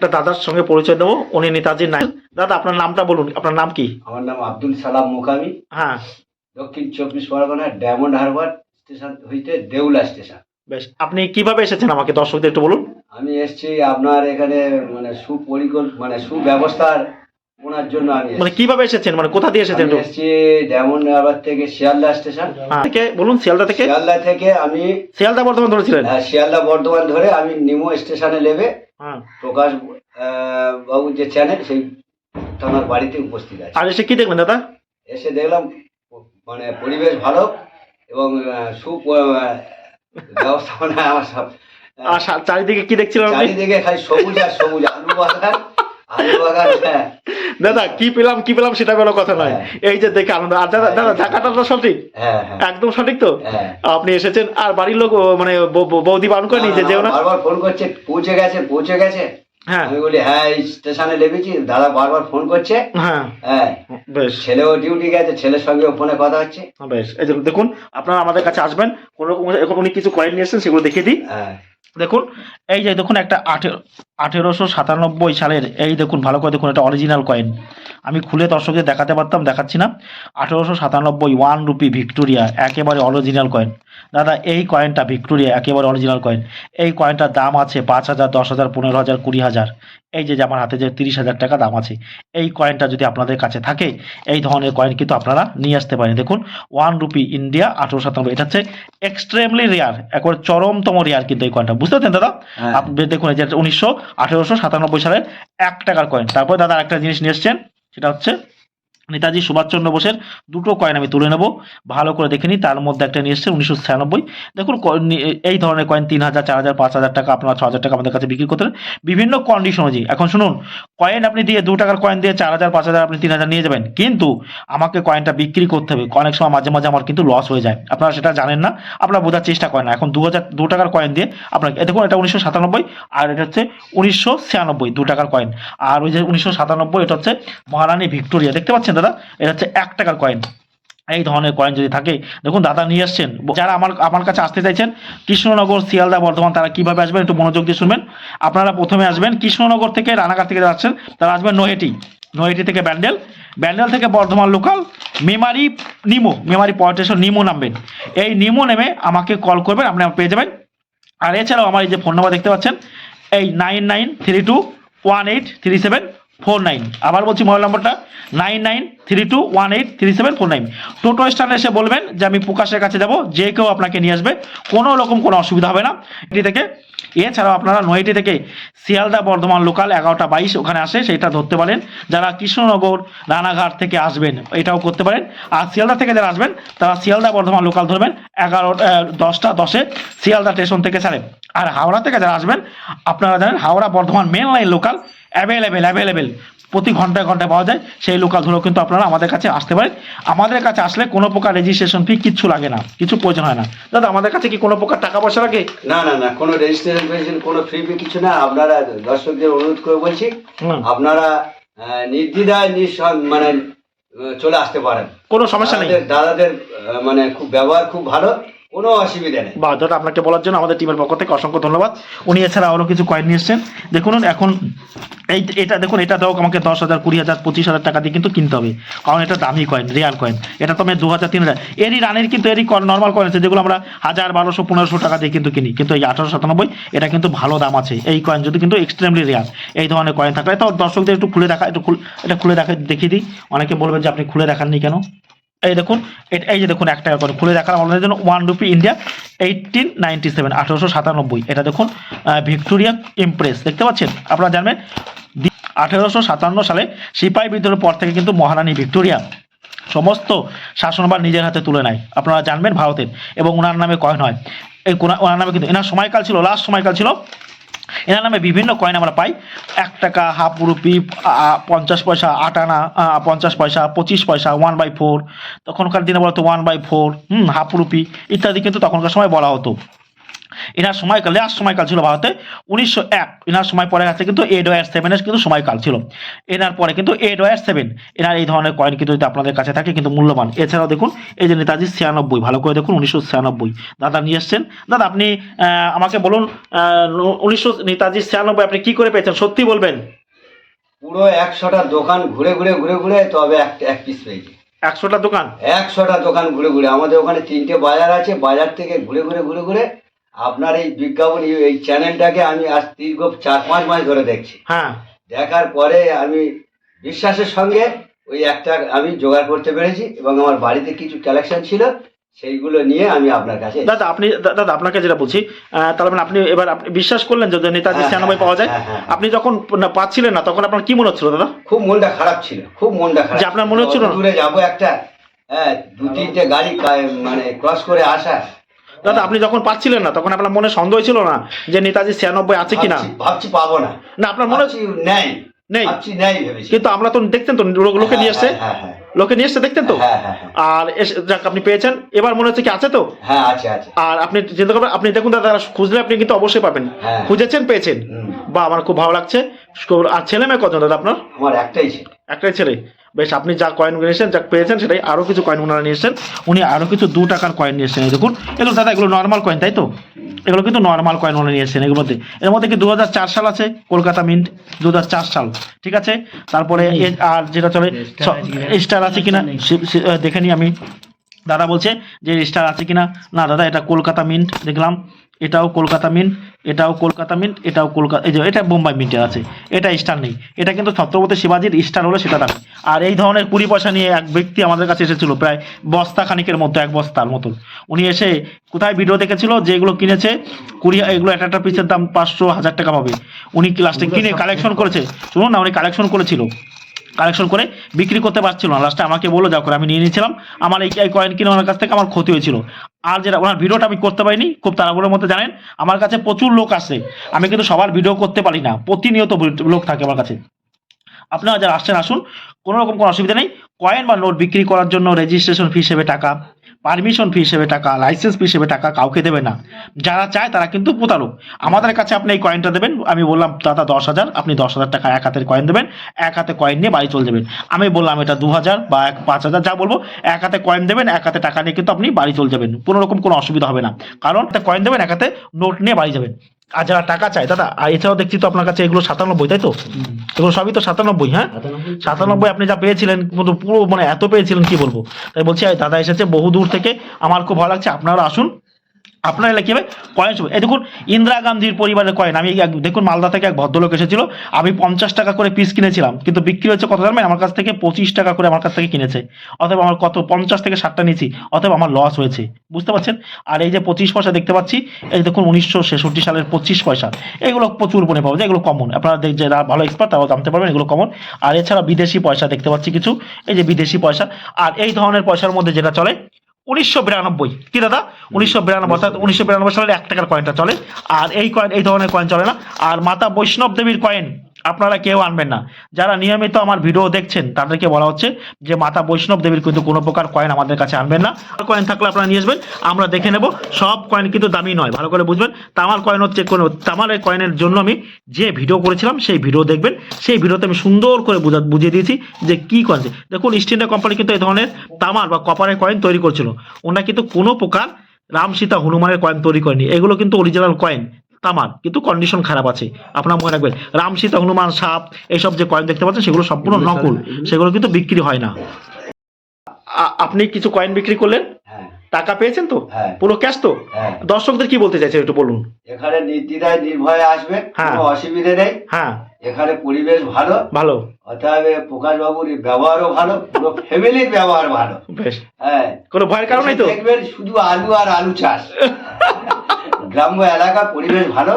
একটা দাদার সঙ্গে পরিচয় দেবো উনি নেতাজি নাই দাদা আপনার নামটা বলুন আপনার নাম কি? আমার নাম আব্দুল সালাম মোকামি। হ্যাঁ। দক্ষিণ চব্বিশ পরগনা ডায়মন্ড হারবার স্টেশন হইতে দেউলা স্টেশন। বেশ আপনি কীভাবে এসেছেন আমাকে দর্শকদের একটু বলুন? আমি এসেছি আপনার এখানে মানে সুপরিকল্প মানে সুব্যবস্থার ওনার জন্য আমি মানে কীভাবে এসেছেন মানে কোথা দিয়ে এসেছেন এসেছি ডায়মন্ড হারবার থেকে শিয়ালদা স্টেশন। হ্যাঁ, থেকে বলুন শিয়ালদা থেকে। শিয়ালদা থেকে আমি শিয়ালদা বর্ধমান ধরেছিলেন আহ, শিয়ালদা বর্ধমান ধরে আমি নিমো স্টেশনে নেবে হ্যাঁ প্রকাশ আহ, বাবুর যে চ্যানেল সেই থানার বাড়িতে উপস্থিত আছে। আর এসে কি দেখবেন দাদা? এসে দেখলাম মানে পরিবেশ ভালো এবং সু ব্যবস্থাপনা আমার সব আর চারিদিকে কি দেখছিলাম চারিদিকে খালি সবুজ আর সবুজ আলু হ্যাঁ। দাদা কি পেলাম কি পেলাম সেটা কোনো কথা নয়। হ্যাঁ। এই যে দেখে আনন্দ আর দাদা দাদা টাকাটা তো সঠিক? হ্যাঁ হ্যাঁ। একদম সঠিক তো? হ্যাঁ। আপনি এসেছেন আর বাড়ির লোক মানে বৌদি বারণ করে নিয়ে যেও না বারবার ফোন করছে পৌঁছে গেছে পৌঁছে গেছে। হ্যাঁ। আমি বলি হ্যাঁ স্টেশনে লেগেছি দাদা বারবার ফোন করছে। হ্যাঁ। হ্যাঁ। বেশ। ছেলেও ডিউটি গেছে ছেলের সঙ্গে ফোনে কথা হচ্ছে। বেশ এই দেখুন আপনারা আমাদের কাছে আসবেন কোনো রকম উনি কিছু কয়েন নিয়ে এসেছেন সেগুলো দেখিয়ে দিই। হ্যাঁ। দেখুন, এই যে দেখুন একটা আঠেরো, আঠেরোশো সাতানব্বই সালের, এই দেখুন ভালো করে দেখুন এটা অরিজিনাল কয়েন আমি খুলে দর্শকদের দেখাতে পারতাম, দেখাচ্ছি না। আঠেরোশো সাতানব্বই ওয়ান রুপি ভিক্টোরিয়া, একেবারে অরিজিনাল কয়েন দাদা এই কয়েনটা ভিক্টোরিয়া একেবারে অরিজিনাল কয়েন এই কয়েনটার দাম আছে পাঁচ হাজার দশ হাজার পনেরো হাজার কুড়ি হাজার। এই যে আমার হাতে যে তিরিশ হাজার টাকা দাম আছে এই কয়েনটা যদি আপনাদের কাছে থাকে এই ধরনের কয়েন কিন্তু আপনারা নিয়ে আসতে পারেন। দেখুন ওয়ান রুপি ইন্ডিয়া আঠেরো সাতানব্বই এটা হচ্ছে এক্সট্রিমলি রেয়ার একবার চরমতম রেয়ার কিন্তু এই কয়েনটা বুঝতে পারছেন দাদা? হ্যাঁ। আপনি দেখুন এই যে উনিশশো আঠেরোশো সাতানব্বই সালের এক টাকার কয়েন তারপর দাদা একটা জিনিস নিয়ে এসছেন সেটা হচ্ছে নেতাজি সুভাষচন্দ্র বোসের দুটো কয়েন আমি তুলে নেব। ভালো করে দেখে নিই তার মধ্যে একটা নিয়ে এসছে উনিশশো ছিয়ানব্বই। দেখুন এই ধরনের কয়েন তিন হাজার, চার হাজার, পাঁচ হাজার টাকা, আপনার ছ হাজার টাকা আমাদের কাছে বিক্রি করতে। বিভিন্ন কন্ডিশন অনুযায়ী, এখন শুনুন, কয়েন আপনি দিয়ে দু টাকার কয়েন দিয়ে চার হাজার, পাঁচ হাজার আপনি তিন হাজার নিয়ে যাবেন, কিন্তু আমাকে কয়েনটা বিক্রি করতে হবে। অনেক সময় মাঝে মাঝে আমার কিন্তু লস হয়ে যায়। আপনারা সেটা জানেন না, আপনারা বোঝার চেষ্টা করেন না। এখন দু হাজার, দু টাকার কয়েন দিয়ে আপনাকে দেখুন, এটা উনিশশো সাতানব্বই, আর এটা হচ্ছে উনিশশো ছিয়ানব্বই, দু টাকার কয়েন। আর ওই যে উনিশশো সাতানব্বই, এটা হচ্ছে মহারানী ভিক্টোরিয়া, দেখতে পাচ্ছেন? দাদা, এটা হচ্ছে এক টাকার কয়েন এই ধরনের কয়েন যদি থাকে, দেখুন, দাদা নিয়ে আসছেন, যারা আমার আমার কাছে আসতে চাইছেন, কৃষ্ণনগর, শিয়ালদা, বর্ধমান, তারা কীভাবে আসবেন, একটু মনোযোগ দিয়ে শুনবেন। আপনারা প্রথমে আসবেন কৃষ্ণনগর থেকে রানাঘাট থেকে যারা আসছেন, তারা আসবেন নহেটি। নহেটি থেকে ব্যান্ডেল। ব্যান্ডেল থেকে Bardhaman local Memari Nimo, Memari point station Nimo নামবেন এই নিমো নেমে আমাকে কল করবেন, আপনি পেয়ে যাবেন। আর এছাড়াও আমার এই যে ফোন নাম্বার দেখতে পাচ্ছেন, এই nine nine three two one eight three seven four আবার বলছি মোবাইল নম্বরটা nine nine three two one eight three seven four nine টোটো স্ট্যান্ডে এসে বলবেন যে, আমি প্রকাশের কাছে যাব। যে কেউ আপনাকে নিয়ে আসবে। কোনো রকম কোনো অসুবিধা হবে না। এটি থেকে, এছাড়াও আপনারা নয়টি থেকে শিয়ালদা বর্ধমান লোকাল এগারোটা বাইশ ওখানে আসে, সেটা ধরতে পারেন। যারা কৃষ্ণনগর, রানাঘাট থেকে আসবেন, এটাও করতে পারেন। আর শিয়ালদা থেকে যারা আসবেন, তারা শিয়ালদা বর্ধমান লোকাল ধরবেন। এগারো দশটা, দশে শিয়ালদা স্টেশন থেকে ছাড়েন আর হাওড়া থেকে যারা আসবেন, আপনারা জানেন Howrah Bardhaman main line local available available প্রতি ঘন্টায় ঘন্টায় পাওয়া যায়। সেই লোকাল ধরেও কিন্তু আপনারা আমাদের কাছে আসতে পারেন। আমাদের কাছে আসলে কোনো প্রকার রেজিস্ট্রেশন ফি কিচ্ছু লাগে না। কিছু প্রয়োজন হয় না। দাদা আমাদের কাছে কি কোনো প্রকার টাকা পয়সা লাগে? না না না কোনো রেজিস্ট্রেশন কোনো ফ্রি ফি কিছু না। আপনারা দর্শকদের অনুরোধ করে বলছি আপনারা নির্দ্বিধায় নিঃসন মানে চলে আসতে পারেন। কোনো সমস্যা নেই। দাদাদের মানে খুব ব্যবহার খুব ভালো। কোনো অসুবিধা নেই। বা দাদা আপনাকে বলার জন্য আমাদের টিমের পক্ষ থেকে অসংখ্য ধন্যবাদ। উনি এছাড়া আরও কিছু কয়েন নিয়ে এসছেন। দেখুন, এখন এই, এটা দেখুন, এটা দাও আমাকে দশ হাজার, কুড়ি হাজার, পঁচিশ হাজার টাকা দিয়ে কিন্তু কিনতে হবে। কারণ এটা দামি কয়েন রিয়াল কয়েন এটা তো আমি দু হাজার, তিন হাজার, এরই রানের কিন্তু এরই নর্মাল কয়েন আছে, যেগুলো আমরা হাজার, বারোশো, পনেরোশো টাকা দিয়ে কিন্তু কিনি। কিন্তু এই আঠারোশো সাতানব্বই, এটা কিন্তু ভালো দাম আছে। এই কয়েন যদি কিন্তু এক্সট্রিমলি রেয়ার এই ধরনের কয়েন থাকলে, তো দর্শকদের একটু খুলে দেখা, একটু এটা খুলে দেখা দেখিয়ে দিই। অনেকে বলবেন যে আপনি খুলে দেখাননি কেন? এই দেখুন, এই যে দেখুন এক টাকা করে খুলে দেখালাম আপনাদের জন্য one rupee India eighteen ninety seven আঠারোশো সাতানব্বই। এটা দেখুন ভিক্টোরিয়া ইমপ্রেস দেখতে পাচ্ছেন? আপনারা জানবেন আঠেরোশো সাতান্ন সালে সিপাহী বিদ্রোহের পর থেকে কিন্তু মহারানী ভিক্টোরিয়া সমস্ত শাসনভার নিজের হাতে তুলে নেয়। আপনারা জানবেন ভারতের, এবং ওনার নামে কয়েন হয়। এই ওনার নামে কিন্তু এনার সময়কাল ছিল লাস্ট সময়কাল ছিল এনার নামে বিভিন্ন কয়েন আমরা পাই। এক টাকা হাফ রুপি পঞ্চাশ পয়সা, আট আনা পঞ্চাশ পয়সা, পঁচিশ পয়সা ওয়ান বাই ফোর তখনকার দিনে বলা হতো one by four hmm half rupee ইত্যাদি কিন্তু তখনকার সময় বলা হতো। এনার সময়কাল লাস্ট সময়কাল ছিল ভারতে উনিশশো এক। এনার সময় পরে আছে কিন্তু এড ওয়ার সেভেনের কিন্তু সময়কাল ছিল। এনার পরে কিন্তু এড ওয়ার সেভেন এনার এই ধরনের কয়েন কিন্তু যদি আপনাদের কাছে থাকে কিন্তু মূল্যবান। এছাড়াও দেখুন এই যে নেতাজি ছিয়ানব্বই ভালো করে দেখুন উনিশশো ছিয়ানব্বই। দাদা নিয়ে এসছেন। দাদা আপনি আহ, আমাকে বলুন উনিশশো নেতাজি ছিয়ানব্বই আপনি কি করে পেয়েছেন? সত্যি বলবেন। পুরো একশোটা দোকান ঘুরে ঘুরে ঘুরে ঘুরে তবে এক এক পিস পেয়েছি। একশোটা দোকান? একশোটা দোকান ঘুরে ঘুরে। আমাদের ওখানে তিনটে বাজার আছে। বাজার থেকে ঘুরে ঘুরে ঘুরে ঘুরে আপনার এই বিজ্ঞাপন এই- চ্যানেলটাকে আমি আজ দীর্ঘ চার পাঁচ মাস ধরে দেখছি। হ্যাঁ। দেখার পরে আমি বিশ্বাসের সঙ্গে ওই একটা আমি জোগাড় করতে পেরেছি এবং আমার বাড়িতে কিছু কালেকশন ছিল সেইগুলো নিয়ে আমি আপনার কাছে দাদা আপনি দাদা আপনাকে যেটা বলছি তার মানে আপনি এবার আপনি বিশ্বাস করলেন যে নেতাজি হ্যাঁ, ছিয়ানব্বই পাওয়া যায়? হ্যাঁ, হ্যাঁ। আপনি যখন পাচ্ছিলেন না তখন আপনার কি মনে হচ্ছিল দাদা? খুব মনটা খারাপ ছিল খুব মনটা খারাপ যে আপনার মনে হচ্ছিল দূরে যাব একটা হ্যাঁ দু তিনটে গাড়ি মানে ক্রস করে আসা দাদা আপনি যখন পাচ্ছিলেন না তখন আপনার মনে সন্দেহ ছিল না যে নেতাজি ছিয়ানব্বই আছে কিনা? ভাবছি- পাবো না। না আপনার মনে নেই। নেই। কিন্তু আমরা তো দেখতেন তো লোকে নিয়ে এসছে। হ্যাঁ হ্যাঁ লোকে নিয়ে এসছে দেখতেন তো? হ্যাঁ হ্যাঁ হ্যাঁ। আর যাক আপনি পেয়েছেন। এবার মনে হচ্ছে কি আছে তো? হ্যাঁ আর আপনি চিন্তা করবেন আপনি দেখুন দাদা খুঁজলে আপনি কিন্তু অবশ্যই পাবেন। হ্যাঁ। খুঁজেছেন পেয়েছেন। বা আমার খুব ভালো লাগছে। আর ছেলে মেয়ে কজন দাদা আপনার? আমার একটাই ছিল। একটাই ছেলে। বেশ আপনি যা কয়েন নিয়েছেন যা পেয়েছেন সেটাই আরও কিছু কয়েন ওনারা নিয়ে এসেছেন উনি আরও কিছু দু টাকার কয়েন নিয়েছেন এই দেখুন। এগুলো দাদা এগুলো নর্মাল কয়েন তাই তো? এগুলো কিন্তু নর্মাল কয়েন ওনারা নিয়েছেন এগুলোর মধ্যে। এর মধ্যে কি দু হাজার চার সাল আছে? কলকাতা মিন্ট দুহাজার চার সাল। ঠিক আছে? তারপরে আর যেটা চলে স্টার আছে কিনা? দেখে নিই আমি। দাদা বলছে যে স্টার আছে কিনা? না দাদা এটা কলকাতা মিন্ট দেখলাম। এটাও কলকাতা মিন্ট এটাও কলকাতা মিন্ট এটাও কলকাতা এই যে এটা বোম্বাই মিন্টে আছে। এটা স্টার নেই। এটা কিন্তু ছত্রপতি শিবাজির স্টার হলো সেটা দামি আর এই ধরনের কুড়ি পয়সা নিয়ে এক ব্যক্তি আমাদের কাছে এসেছিল প্রায় বস্তা খানিকের মতো, এক বস্তার মতন। উনি এসে কোথায় ভিডিও দেখেছিল? যে এগুলো কিনেছে, কুড়ি এগুলো একটা একটা পিসের দাম পাঁচশো, হাজার টাকা পাবে। উনি লাস্টে কিনে কালেকশন করেছে। শুনুন না, উনি কালেকশন করেছিল। কালেকশন করে বিক্রি করতে পারছিল না। লাস্টে আমাকে বলো করে, আমি নিয়ে নিয়েছিলাম। আমার এই কয়েন কিনে ওনার কাছ থেকে আমার ক্ষতি হয়েছিল। আর যেটা, ওনার ভিডিওটা আমি করতে পারিনি, খুব তাড়াহুড়োর মধ্যে জানেন, আমার কাছে প্রচুর লোক আসে। আমি কিন্তু সবার ভিডিও করতে পারি না, প্রতিনিয়ত লোক থাকে আমার কাছে। আপনারা যারা আসছেন, আসুন কোনো রকম কোনো অসুবিধা নেই। কয়েন বা নোট বিক্রি করার জন্য রেজিস্ট্রেশন ফি হিসেবে টাকা পারমিশন ফি হিসেবে টাকা লাইসেন্স ফি হিসেবে টাকা কাউকে দেবে না। যারা চায় তারা কিন্তু প্রতারক। আমাদের কাছে আপনি এই কয়েনটা দেবেন, আমি বললাম, দাদা, দশ হাজার, আপনি দশ হাজার টাকা এক হাতের কয়েন দেবেন, এক হাতে কয়েন নিয়ে বাড়ি চলে যাবেন। আমি বললাম, এটা দু হাজার বা এক পাঁচ হাজার, যা বলব, এক হাতে কয়েন দেবেন, এক হাতে টাকা নিয়ে কিন্তু আপনি বাড়ি চলে যাবেন। কোনো রকম কোনো অসুবিধা হবে না। কারণ একটা কয়েন দেবেন, এক হাতে নোট নিয়ে বাড়ি যাবেন। আর যারা টাকা চায় দাদা আর এছাড়াও দেখছি তো আপনার কাছে এগুলো সাতানব্বই তাই তো? এগুলো সবই তো সাতানব্বই হ্যাঁ? সাতানব্বই। আপনি যা পেয়েছিলেন পুরো পুরো মানে এত পেয়েছিলেন কি বলব? তাই বলছি দাদা এসেছে বহু দূর থেকে আমার খুব ভালো লাগছে আপনারা আসুন। আপনারা এলে কি হবে? কয়েন শুভ এই দেখুন, ইন্দিরা গান্ধীর পরিবারের কয়েন। আমি দেখুন, মালদা থেকে এক ভদ্রলোক এসেছিল। আমি পঞ্চাশ টাকা করে পিস কিনেছিলাম। কিন্তু বিক্রি হচ্ছে কত জানবেন আমার কাছ থেকে পঁচিশ টাকা করে আমার কাছ থেকে কিনেছে। অতএব আমার কত পঞ্চাশ থেকে ষাটটা নিয়েছি। অতএব আমার লস হয়েছে। বুঝতে পারছেন? আর এই যে পঁচিশ পয়সা দেখতে পাচ্ছি, এই দেখুন, উনিশশো ছেষট্টি সালের পঁচিশ পয়সা। এগুলো প্রচুর মনে পাওয়া যায়। এগুলো কমন আপনারা যারা ভালো এক্সপার্ট তারাও জানতে পারবেন এগুলো কমন আর এছাড়া বিদেশি পয়সা দেখতে পাচ্ছি কিছু। এই যে বিদেশি পয়সা। আর এই ধরনের পয়সার মধ্যে যেটা চলে উনিশশো বিরানব্বই। কি দাদা? উনিশশো বিরানব্বই অর্থাৎ উনিশশো বিরানব্বই সালের এক টাকার কয়েনটা চলে। আর এই কয়েন এই ধরনের কয়েন চলে না। আর মাতা বৈষ্ণব দেবীর কয়েন আপনারা কেউ আনবেন না। যারা নিয়মিত আমার ভিডিও দেখছেন, তাদেরকে বলা হচ্ছে যে, মাতা বৈষ্ণব দেবীর কিন্তু কোনো প্রকার কয়েন আমাদের কাছে আনবেন না। কয়েন থাকলে আপনারা নিয়ে আসবেন, আমরা দেখে নেব। সব কয়েন কিন্তু দামি নয়, ভালো করে বুঝবেন। তামার কয়েন হচ্ছে কোনো তামার কয়েনের জন্য আমি যে ভিডিও করেছিলাম, সেই ভিডিও দেখবেন। সেই ভিডিওতে আমি সুন্দর করে বুঝা, বুঝিয়ে দিয়েছি যে কি কয়েন দেখুন ইস্ট ইন্ডিয়া কোম্পানি কিন্তু এই ধরনের তামার বা কপারের কয়েন তৈরি করছিল। ওনারা কিন্তু কোনো প্রকার রাম সীতা হনুমানের কয়েন তৈরি করেনি। এগুলো কিন্তু অরিজিনাল কয়েন তামার কিন্তু কন্ডিশন খারাপ আছে। আপনার মনে রাখবেন রামসীতা হনুমান সাপ এইসব যে কয়েন দেখতে পাচ্ছেন সেগুলো সম্পূর্ণ নকল সেগুলো কিন্তু বিক্রি হয় না। আপনি কিছু কয়েন বিক্রি করলেন? হ্যাঁ। টাকা পেয়েছেন তো? হ্যাঁ। পুরো ক্যাশ তো? হ্যাঁ। দর্শকদের কি বলতে চাইছেন একটু বলুন? এখানে নির্দ্বিধায় নির্ভয়ে আসবে হ্যাঁ। কোনো অসুবিধে নেই। হ্যাঁ। এখানে পরিবেশ ভালো। ভালো। অতএব প্রকাশ বাবুর ব্যবহারও ভালো পুরো ফ্যামিলির ব্যবহার ভালো। বেশ। হ্যাঁ। কোনো ভয়ের কারণ নেই তো? দেখবেন শুধু আলু আর আলু চাষ। গ্রাম্য এলাকা পরিবেশ ভালো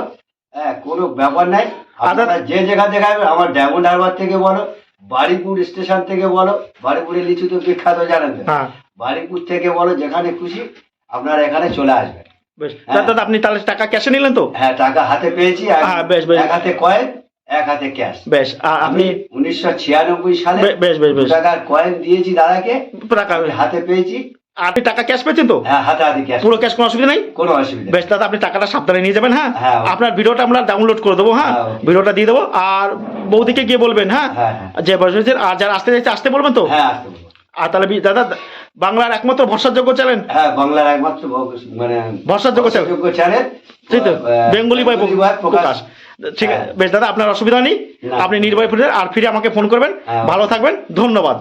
হ্যাঁ কোনো ব্যাপার নাই। আপনারা যে জায়গা দেখাবেন আমার ডায়মন্ড হারবার থেকে বলো বাড়িপুর স্টেশন থেকে বলো বাড়িপুরের লিচু তো বিখ্যাত জানেন। হ্যাঁ। বাড়িপুর থেকে বলো যেখানে খুশি আপনারা এখানে চলে আসবেন। বেশ। হ্যাঁ। দাদা আপনি তাহলে টাকা ক্যাশে নিলেন তো? হ্যাঁ টাকা হাতে পেয়েছি এক- হ্যাঁ, বেশ, বেশ। এক হাতে কয়েন এক হাতে ক্যাশ বেশ আপনি উনিশশো ছিয়ানব্বই সালে বেশ বেশ বেশ। টাকার কয়েন দিয়েছি দাদাকে টাকা হাতে পেয়েছি। আপনি টাকা ক্যাশ পেয়েছেন তো? হ্যাঁ পুরো ক্যাশ কোনো অসুবিধা নেই? কোনো অসুবিধা বেশ দাদা আপনি টাকাটা সাবধানে নিয়ে যাবেন হ্যাঁ? হ্যাঁ। আপনার ভিডিওটা আমরা ডাউনলোড করে দেবো হ্যাঁ? হ্যাঁ, ভিডিওটা দিয়ে দেবো। আর বৌদিকে গিয়ে বলবেন হ্যাঁ? হ্যাঁ, হ্যাঁ। যে বসেছেন আর যারা আসতে চাইছে আসতে বলবেন তো? হ্যাঁ আর তাহলে দাদা বাংলার একমাত্র ভরসাযোগ্য চ্যানেল হ্যাঁ বাংলার একমাত্র মানে ভরসাযোগ্য চ্যানেল। ঠিক তো বেঙ্গলি বাই প্রকাশ। ঠিক আছে হ্যাঁ। বেশ দাদা আপনার অসুবিধা নেই। আপনি নির্ভয় ফিরে আর ফিরে আমাকে ফোন করবেন। হ্যাঁ। ভালো থাকবেন ধন্যবাদ।